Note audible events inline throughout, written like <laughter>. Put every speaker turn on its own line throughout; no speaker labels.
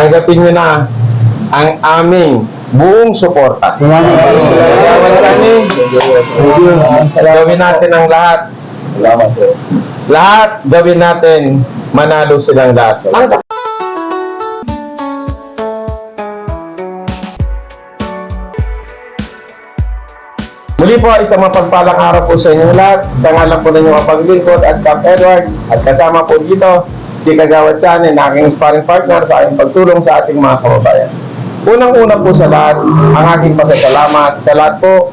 tanggapin nyo na ang aming buong suporta.
Salamat
Sani. Gawin natin ang lahat.
Salamat po.
Lahat gawin natin. Manalo silang lahat. Ang Muli po, isang mapagpalang araw po sa inyong lahat. Sa ngalan po ng inyong kapaglingkod at Cap Edward. At kasama po dito si Kagawad na aking sparring partner sa aking pagtulong sa ating mga kababayan. Unang-una po sa lahat, ang aking pasasalamat sa lahat po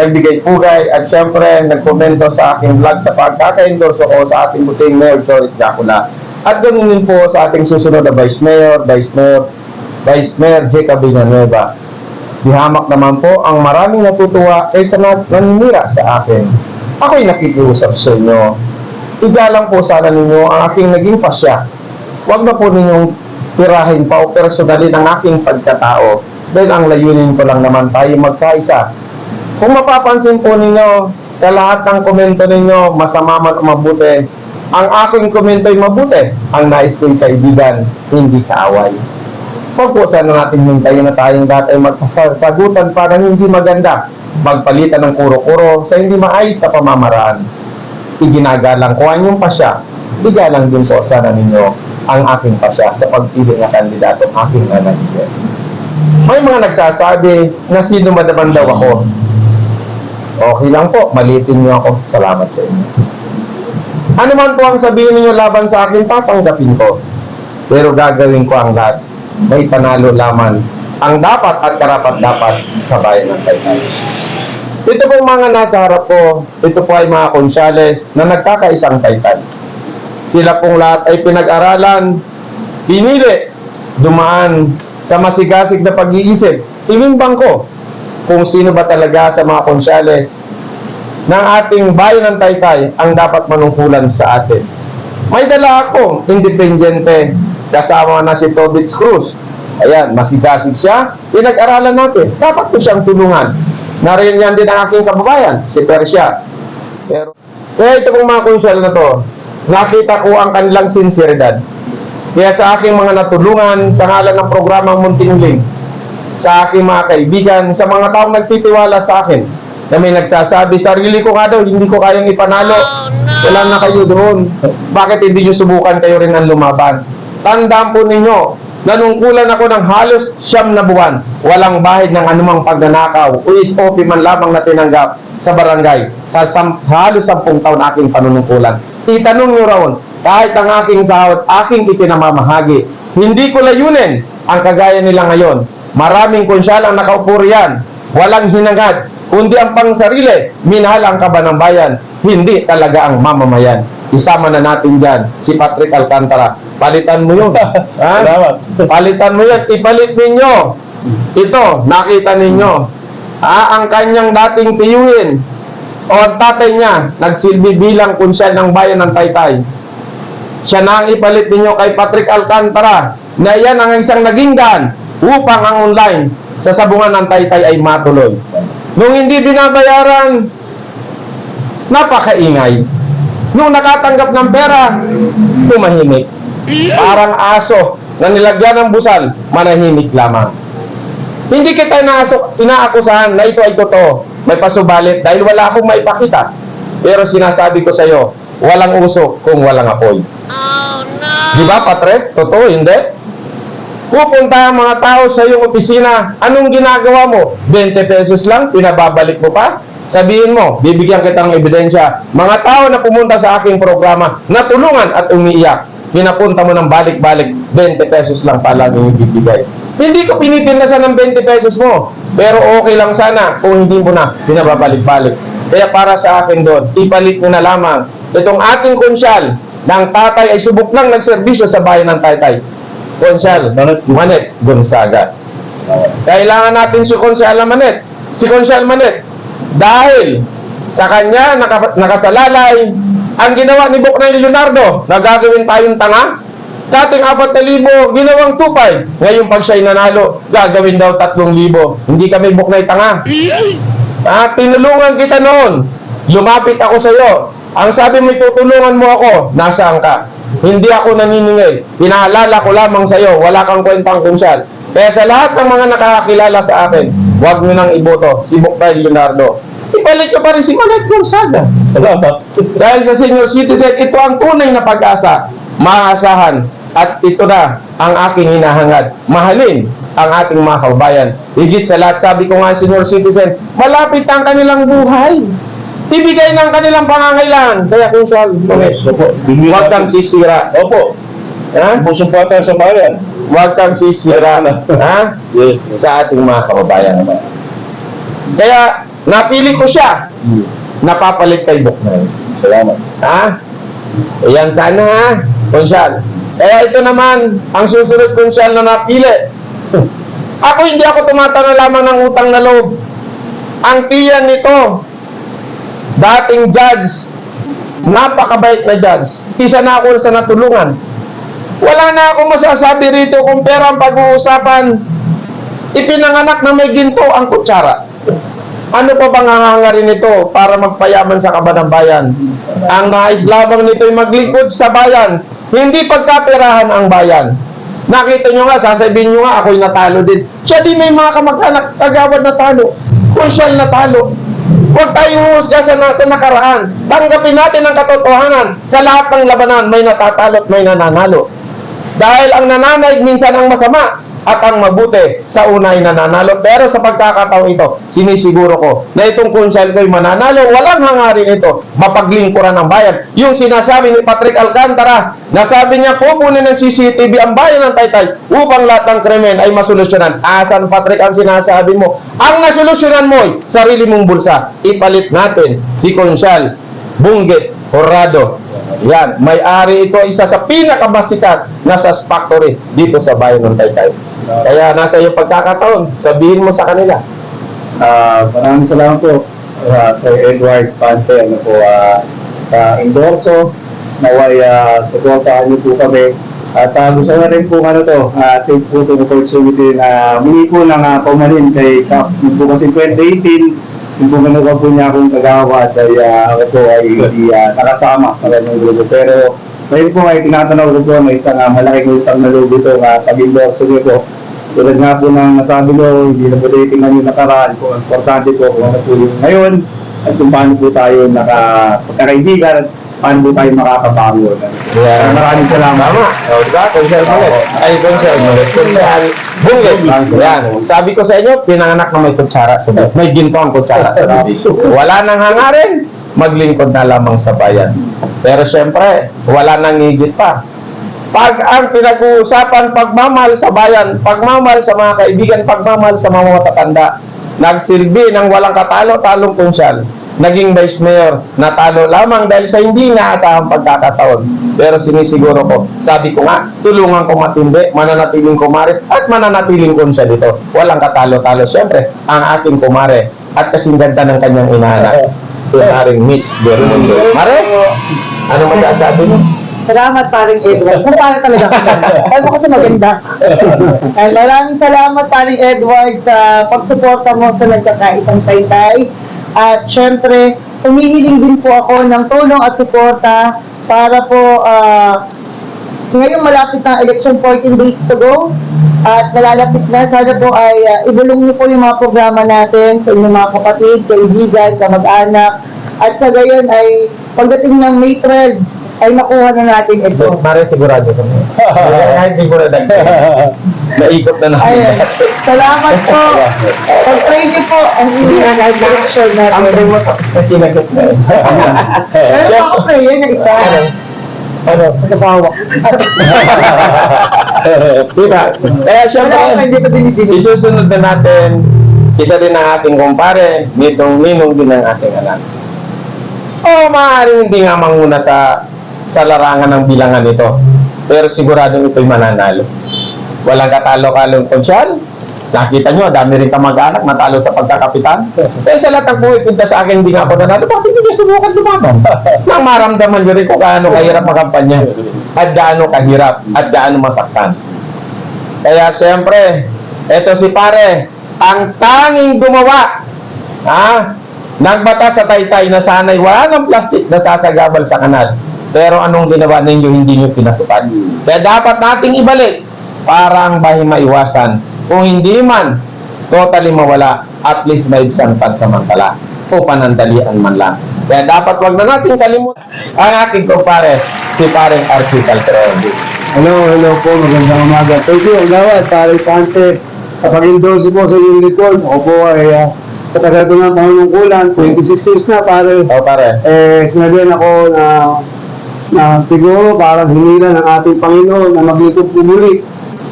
nagbigay pugay at syempre nagkomento sa aking vlog sa pagkaka-endorso ko sa ating buting Mayor Chorit Dracula. At ganoon din po sa ating susunod na Vice Mayor, Vice Mayor, Vice Mayor Jacob Villanueva. Dihamak naman po ang maraming natutuwa kaysa na naninira sa akin. Ako'y nakikiusap sa inyo. Igalang po sana ninyo ang aking naging pasya. Huwag na po ninyong tirahin pa o personalin ang aking pagkatao dahil ang layunin ko lang naman tayo magkaisa. Kung mapapansin po ninyo sa lahat ng komento ninyo, masama man o mabuti, ang aking komento ay mabuti. Ang nais ko'y kaibigan, hindi kaaway. Huwag po sana natin hintayin na tayong lahat ay magsasagutan para hindi maganda. Magpalitan ng kuro-kuro sa hindi maayos na pamamaraan. Iginagalang ko ang inyong pasya. Igalang din po sana ninyo ang aking pasya sa pagpili ng kandidato aking nanaisip. May mga nagsasabi na sino ba naman daw ako. Okay lang po, malitin niyo ako. Salamat sa inyo. Ano man po ang sabihin ninyo laban sa akin, tatanggapin ko. Pero gagawin ko ang lahat may panalo lamang ang dapat at karapat dapat sa bayan ng Taytay. Ito pong mga nasa harap ko, ito po ay mga konsyales na nagkakaisang Taytay. Sila pong lahat ay pinag-aralan, pinili, dumaan sa masigasig na pag-iisip. Tinimbang ko kung sino ba talaga sa mga konsyales ng ating bayan ng Taytay ang dapat manungkulan sa atin. May dala akong independente kasama na si Tobits Cruz. Ayan, masigasig siya. Pinag-aralan natin. Dapat ko siyang tulungan. Nariyan yan din ang aking kababayan, si Persia. Pero, kaya ito pong mga konsyal na to, nakita ko ang kanilang sinseridad. Kaya sa aking mga natulungan sa ngalan ng programang Munting Link, sa aking mga kaibigan, sa mga taong nagtitiwala sa akin, na may nagsasabi, sarili ko nga daw, hindi ko kayang ipanalo. Wala na kayo doon. Bakit hindi nyo subukan kayo rin ang lumaban? Tandaan po ninyo, nanungkulan ako ng halos siyam na buwan. Walang bahid ng anumang pagnanakaw o SOP man lamang na tinanggap sa barangay sa sam- halos sampung taon aking panunungkulan. Itanong nyo raon, kahit ang aking sahod, aking ipinamamahagi. Hindi ko layunin ang kagaya nila ngayon. Maraming konsyal ang nakaupo riyan. Walang hinangad, kundi ang pangsarili, minahal ang kaba ng bayan, hindi talaga ang mamamayan. Isama na natin dyan si Patrick Alcantara. Palitan mo yun. <laughs> ha?
Salamat.
Palitan mo yan. Ipalit ninyo. Ito, nakita ninyo. Ah, ang kanyang dating tiyuhin o ang tatay niya nagsilbi bilang kunsyal ng bayan ng Taytay. Siya na ang ipalit ninyo kay Patrick Alcantara na yan ang isang naging daan upang ang online sa sabungan ng Taytay ay matuloy. Nung hindi binabayaran, napakaingay. Nung nakatanggap ng pera, tumahimik. Parang aso na nilagyan ng busal, manahimik lamang. Hindi kita inaaso, inaakusahan na ito ay totoo. May pasubalit dahil wala akong maipakita. Pero sinasabi ko sa iyo, walang usok kung walang apoy. Di ba, Patre? Totoo, hindi? Pupunta ang mga tao sa iyong opisina, anong ginagawa mo? 20 pesos lang, pinababalik mo pa? Sabihin mo, bibigyan kita ng ebidensya. Mga tao na pumunta sa aking programa, natulungan at umiiyak. Pinapunta mo ng balik-balik, 20 pesos lang pala yung ibibigay. Hindi ko pinipindasan ng 20 pesos mo. Pero okay lang sana kung hindi mo na pinababalik-balik. Kaya para sa akin doon, ipalit mo na lamang itong ating konsyal ng tatay ay subok lang nagserbisyo sa bayan ng Taytay. Konsyal,
Manet.
Manet Gonzaga. Kailangan natin si Konsyal Manet. Si Konsyal Manet. Dahil sa kanya naka, nakasalalay ang ginawa ni Boknay Leonardo na gagawin tayong tanga. Dating 4,000, ginawang 2,500. Ngayon pag siya'y nanalo, gagawin daw 3,000. Hindi kami Boknay tanga. Ah, tinulungan kita noon. Lumapit ako sa iyo. Ang sabi mo, tutulungan mo ako. Nasaan ka? Hindi ako naniningil. Pinaalala ko lamang sa iyo, wala kang kwentang kunsyal. Kaya sa lahat ng mga nakakakilala sa akin, huwag nyo nang iboto si Bukay Leonardo. Ipalit ko pa rin si Colette Gonzaga. Dahil sa senior citizen, ito ang tunay na pag-asa, maaasahan, at ito na ang aking hinahangad. Mahalin ang ating mga kababayan. Higit sa lahat, sabi ko nga senior citizen, malapit ang kanilang buhay. Ibigay ng kanilang pangangailangan. Kaya kung saan, huwag kang sisira.
Opo.
Ha?
Pusumpatan sa bayan.
Huwag kang sisira. Ha?
Yes.
Sa ating mga kababayan. Kaya, napili ko siya. Napapalit kay Buknay.
Salamat.
Ha? Ayan sana ha, konsyal. Kaya ito naman, ang susunod konsyal na napili. <laughs> Ako hindi ako tumatalo lamang ng utang na loob. Ang tiyan nito, dating judge, napakabait na judge. Isa na ako sa natulungan. Wala na akong masasabi rito kung pera ang pag-uusapan. Ipinanganak na may ginto ang kutsara. Ano pa bang hangarin nito para magpayaman sa kaban bayan? Ang nais lamang nito ay maglingkod sa bayan, hindi pagkaperahan ang bayan. Nakita nyo nga, sasabihin nyo nga, ako'y natalo din. Siya din may mga kamag-anak, kagawad na talo. Konsyal na talo. Huwag tayong humusga sa, sa nakaraan. Tanggapin natin ang katotohanan. Sa lahat ng labanan, may natatalo at may nananalo. Dahil ang nananaig minsan ang masama at ang mabuti sa una ay nananalo. Pero sa pagkakataon ito, sinisiguro ko na itong konsyal ko'y mananalo. Walang hangarin ito. Mapaglingkuran ng bayan. Yung sinasabi ni Patrick Alcantara, na sabi niya, pupunin ng CCTV ang bayan ng Taytay upang lahat ng krimen ay masolusyonan. Asan Patrick ang sinasabi mo? Ang nasolusyonan mo ay sarili mong bulsa. Ipalit natin si konsyal Bunggit Horado. Yan, may-ari ito isa sa pinakamasikat na SAS factory dito sa bayan ng Taytay. Kaya nasa iyo pagkakataon, sabihin mo sa kanila.
Ah, maraming salamat po ah, sa Edward Pante ano po ah, sa endorso. Naway uh, suportahan niyo po kami. At uh, gusto na rin po ano to, uh, take po itong opportunity na muli po ng uh, pumalin kay Kap. Yung po kasi 2018, yung po manuwa po niya akong kagawad ay ah, ako po ay hindi ah, nakasama sa kanyang grupo. Pero ngayon po ay tinatanaw ko po na isang uh, malaking utang na loob ito uh, pag-endorso niyo po. Tulad nga po ng nasabi ko, hindi na po tayo tingnan yung nakaraan po. Importante po kung ano po yung ngayon at kung paano po tayo naka, pagkakaibigan at paano po tayo makakabago.
Yan.
Maraming salamat.
Tama. O, diba? Konsyal Bunggit. Ay, konsyal Bunggit. Konsyal Bunggit. Yan. Sabi ko sa inyo, pinanganak na may kutsara sa bibig. May ginto ang kutsara sa <laughs> bibig. Wala nang hangarin, maglingkod na lamang sa bayan. Pero syempre, wala nang higit pa. Pag ang pinag-uusapan, pagmamahal sa bayan, pagmamahal sa mga kaibigan, pagmamahal sa mga matatanda, nagsilbi ng walang katalo-talong konsyal, naging vice mayor, natalo lamang dahil sa hindi inaasahang pagkakataon. Pero sinisiguro ko, sabi ko nga, tulungan ko matindi, mananatiling kumare, at mananatiling konsyal dito. Walang katalo-talo. Siyempre, ang aking kumare, at kasing ng kanyang inaanak, si Haring Mitch Bermundo. Mare, ano masasabi mo?
Salamat paring Edward. Kung paano talaga ako. Kaya mo kasi maganda. Kaya maraming salamat paring Edward sa pagsuporta mo sa nagkakaisang taytay. At syempre, humihiling din po ako ng tulong at suporta para po ah, ngayong malapit na election 14 days to go at malalapit na sana po ay ah, ibulong niyo po yung mga programa natin sa inyong mga kapatid, kaibigan, kamag-anak at sa gayon ay pagdating ng May 12 ay makuha na natin ito.
Mare, sigurado <laughs> ko. Kahit dagdag. Naikot na namin.
salamat po. Pag-pray niyo po ang inyong election
Ang
natin.
pray mo tapos na sinagot na eh.
Pero ako prayer na isa.
Ano?
Nagkasawa. <laughs>
Diba? Kaya
dinidinig.
isusunod na natin, isa din ang aking kumpare, nitong ninong din ang aking anak. Oo, maaaring hindi nga manguna sa sa larangan ng bilangan nito. Pero siguradong ito'y mananalo. Walang katalo-kalong konsyal. Nakita nyo, dami rin kamag-anak natalo sa pagkakapitan. Eh sa lahat ng pumipunta sa akin, hindi nga ako nanalo. Bakit hindi nyo subukan lumaban? <laughs> Nang maramdaman nyo rin kung gaano kahirap makampanya. At gaano kahirap. At gaano masaktan. Kaya siyempre, eto si pare, ang tanging gumawa, ha, nagbata sa taytay na sana'y wala ng plastic na sasagabal sa kanal. Pero anong ginawa ninyo, hindi nyo pinatupad. Kaya dapat nating ibalik para ang bahay maiwasan. Kung hindi man, totally mawala, at least may isang pansamantala o panandalian man lang. Kaya dapat wag na natin kalimutan ang aking kumpare, si paring Archie Calderón.
Hello, hello po. Magandang umaga. Thank you, Gawad. Pare Pante. Kapag endorse po sa inyong likod, ako po ay uh, katagal ko ng panunungkulan. 26 years na, pare.
O pare,
Eh, sinabihan ako na na siguro parang hinila ng ating Panginoon na maglingkod pumuli.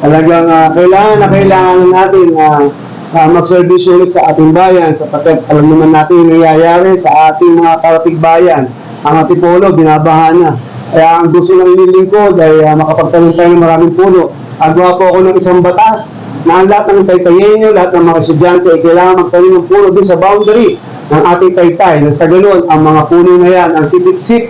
Talagang ah, kailangan na kailangan natin na uh, mag-service ulit sa ating bayan sapagkat alam naman natin yung nangyayari sa ating mga karatig bayan. Ang ating polo, binabaha na. Kaya ang gusto ng inilingkod ay uh, makapagtanim tayo ng maraming puno. Agawa po ako ng isang batas na ang lahat ng taytayenyo, lahat ng mga estudyante ay kailangan magtanim ng puno dun sa boundary ng ating taytay. Na sa ganun, ang mga puno na yan, ang sisip-sip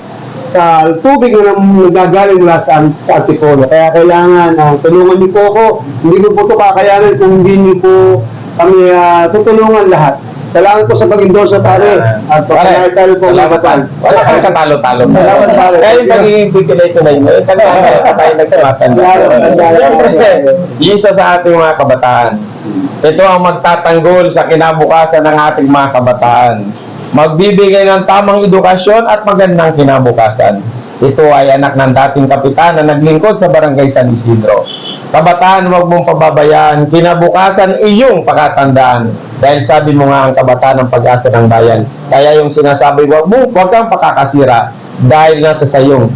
sa tubig na nagagaling mula sa, sa Antipolo. Kaya kailangan na tulungan niyo po ako. Hindi ko po ito kakayanan kung hindi niyo po kami ah, tutulungan lahat. Salamat po sa pag-endorse sa pare. At
pare,
pagkakatayo po.
salamat man. Wala kang katalo-talo.
Salamat, pare.
Kaya yung pagiging population na yun, eh, talaga tayo nagkamatanda. Isa sa ating mga kabataan. Ito ang magtatanggol sa kinabukasan ng ating mga kabataan. Magbibigay ng tamang edukasyon at magandang kinabukasan. Ito ay anak ng dating kapitan na naglingkod sa barangay San Isidro. Kabataan, huwag mong pababayaan. Kinabukasan, iyong pakatandaan. Dahil sabi mo nga ang kabataan ng pag-asa ng bayan. Kaya yung sinasabi, huwag mo, huwag kang pakakasira. Dahil nasa sayong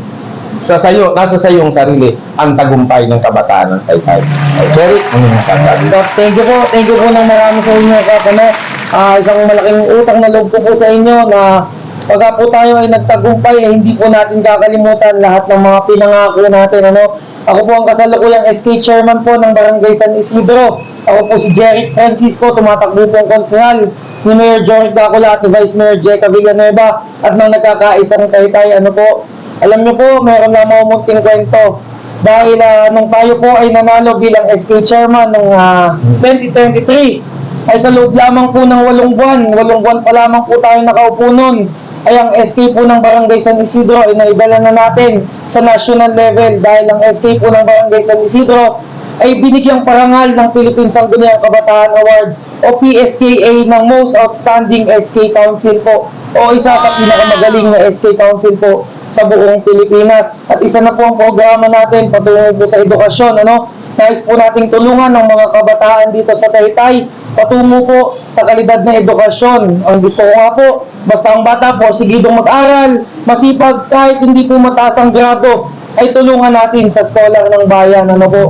sa sayo, nasa sayong sarili ang tagumpay ng kabataan ng Taytay. Ay, Jerry, ano yung masasabi?
Doc, thank you po. Thank you po ng marami sa inyo, Kap. Ano, ah, isang malaking utang na loob ko po sa inyo na pagka po tayo ay nagtagumpay, eh, hindi po natin kakalimutan lahat ng mga pinangako natin. Ano? Ako po ang kasalukuyang SK chairman po ng Barangay San Isidro. Ako po si Jerry Francisco, tumatakbo po ang konsehal ni Mayor George Dacula at ni Vice Mayor Jeca Villanueva at nang nagkakaisang taytay, ano po, alam niyo po, meron na mga munting kwento. Dahil ah, nung tayo po ay nanalo bilang SK chairman ng ah, 2023, ay sa loob lamang po ng walong buwan, walong buwan pa lamang po tayo nakaupo nun, ay ang SK po ng Barangay San Isidro ay naidala na natin sa national level dahil ang SK po ng Barangay San Isidro ay binigyang parangal ng Philippine Sangguniang Kabataan Awards o PSKA ng Most Outstanding SK Council po o isa sa pinakamagaling na SK Council po sa buong Pilipinas. At isa na po ang programa natin patungo po sa edukasyon. Ano? Nais po nating tulungan ng mga kabataan dito sa Taytay patungo po sa kalidad na edukasyon. Ang gusto ko nga po, basta ang bata po sigidong mag-aral, masipag kahit hindi po mataas ang grado, ay tulungan natin sa scholar ng bayan. Ano po?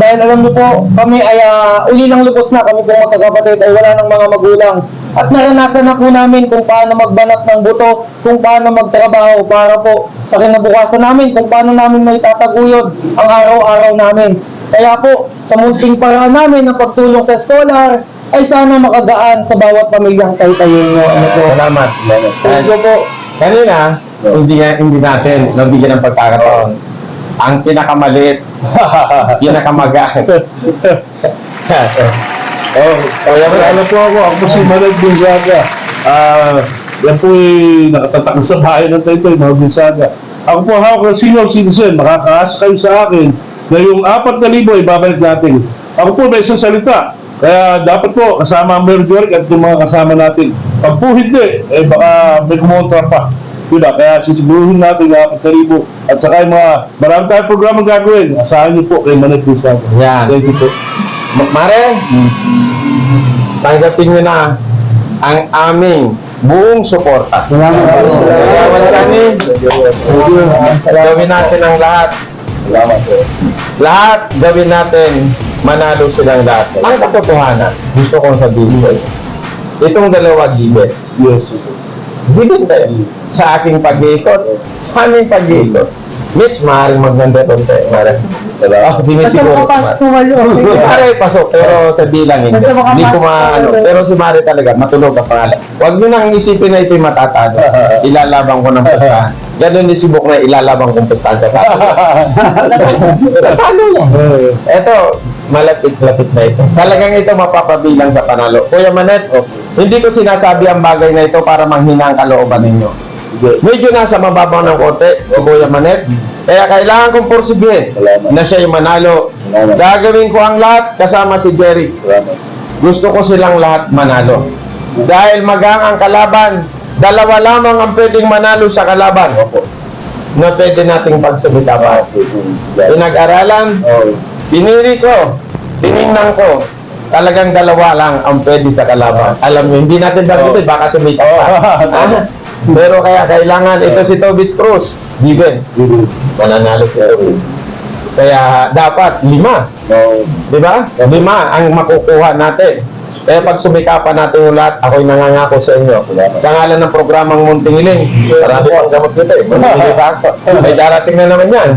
Dahil alam niyo po, kami ay uh, uli ng lubos na, kami po magkakapatid ay wala ng mga magulang. At naranasan na po namin kung paano magbanat ng buto, kung paano magtrabaho para po sa kinabukasan namin, kung paano namin may tataguyod ang araw-araw namin. Kaya po, sa munting paraan namin ng pagtulong sa scholar, ay sana makagaan sa bawat pamilyang taytayin nyo. Ano po?
Salamat.
Thank you po.
Kanina, hindi, hindi natin nabigyan ng pagkakataon. Ang pinakamaliit, <laughs> pinakamagaan. <laughs> oh, kaya mo
Ano po ako, ako si Manag Gonzaga. Ah, yan po ay nakatatak sa bahay ng Taytay, mga Gonzaga. Ako po ng senior citizen, makakaasa kayo sa akin na yung apat na libo ay babalik natin. Ako po may isang salita. Kaya dapat po kasama ang Mayor George at yung mga kasama natin. Pag po hindi, eh baka may kumontra pa. Diba? Kaya sisiguruhin natin yung apat na libo. At saka yung mga marami tayong programa gagawin. Asahan niyo po kay Manag Gonzaga.
Yan.
Thank you po.
Ma- Mare, tanggapin nyo na ang aming buong suporta.
Salamat po.
Kaya Wansani, gawin natin ang lahat.
Salamat po.
Lahat gawin natin, manalo silang lahat. Ang katotohanan, gusto kong sabihin ko, itong dalawa gibet,
Yes.
gibet tayo sa aking pag-iikot, sa aming pag-iikot. Mitch, maaaring maganda ron tayo. Maaaring. Oh,
Basta
sinisiguro.
makapasok sa walo.
Si Mare pasok, pero sa bilang hindi.
Basta
Hindi ko ma,
sa
ano,
walo.
pero si Mare talaga, matulog ang pangalan. Huwag nyo nang isipin na ito'y matatalo. <laughs> Ilalabang ko ng pustahan. Ganon din si Buk na ilalabang kong pustahan sa talo. <laughs> Tatalo yan. Ito, malapit-lapit na ito. Talagang ito mapapabilang sa panalo. Kuya Manet, hindi ko sinasabi ang bagay na ito para manghina ang kalooban ninyo. Medyo nasa mababaw ng konti, si Kuya Manet. Kaya kailangan kong porsigihin na siya yung manalo. Gagawin ko ang lahat kasama si Jerry. Gusto ko silang lahat manalo. Dahil magang ang kalaban, dalawa lamang ang pwedeng manalo sa kalaban na pwede nating pagsumitapan. Pinag-aralan,
Oh,
pinili ko, tinignan ko, talagang dalawa lang ang pwede sa kalaban. Alam niyo, hindi natin bagutin, baka sumita pa. <laughs> Pero kaya kailangan, ito si Tobits Cruz, given, mananalo si Tobits. Kaya dapat lima,
no,
di ba? Lima ang makukuha natin. Kaya pag sumikapan natin yung lahat, ako'y nangangako sa inyo. Sa ngalan ng programang Munting Iling, marami pang gamot dito eh. Ako. May darating na naman yan.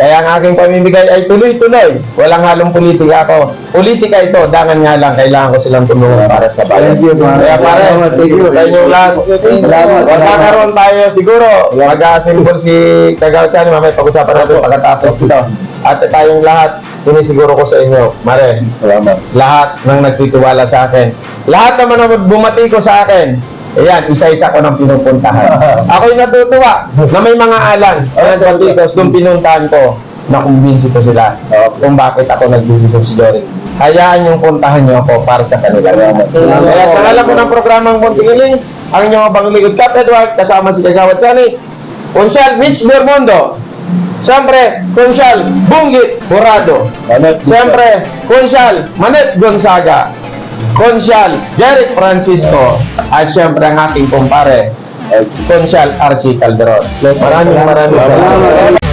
Kaya ang aking pamimigay ay tuloy-tuloy. Walang halong politika ako. Politika ito, dangan nga lang. Kailangan ko silang tulungan para sa bayan.
Thank you, ma'am.
Kaya pare,
thank you.
sa inyong lahat.
Salamat.
Magkakaroon tayo siguro. Mag-assemble si Kagaw Chan. Mamaya pag-usapan natin pagkatapos ito. At tayong lahat, sinisiguro ko sa inyo, Mare,
Salamat.
lahat ng nagtitiwala sa akin. Lahat naman ang bumati ko sa akin. Ayan, isa-isa ko nang pinupuntahan. <laughs> Ako'y natutuwa na may mga alan na nagpatikos nung pinuntahan ko na kumbinsi ko sila kung bakit ako nagdesisyon si Jory. Hayaan yung puntahan niyo ako para sa kanila. Kaya sa alam ko ng programang Montingiling, ang inyong abang likod Cap Edward kasama si Kagawad Sani, Consyal Mitch Bermundo, Siyempre, Consyal Bunggit
Salamat.
Siyempre, Consyal Manet Gonzaga, Consyal Jeric Francisco, at siyempre ang aking kumpare, Consyal Archie Calderon. Maraming maraming salamat.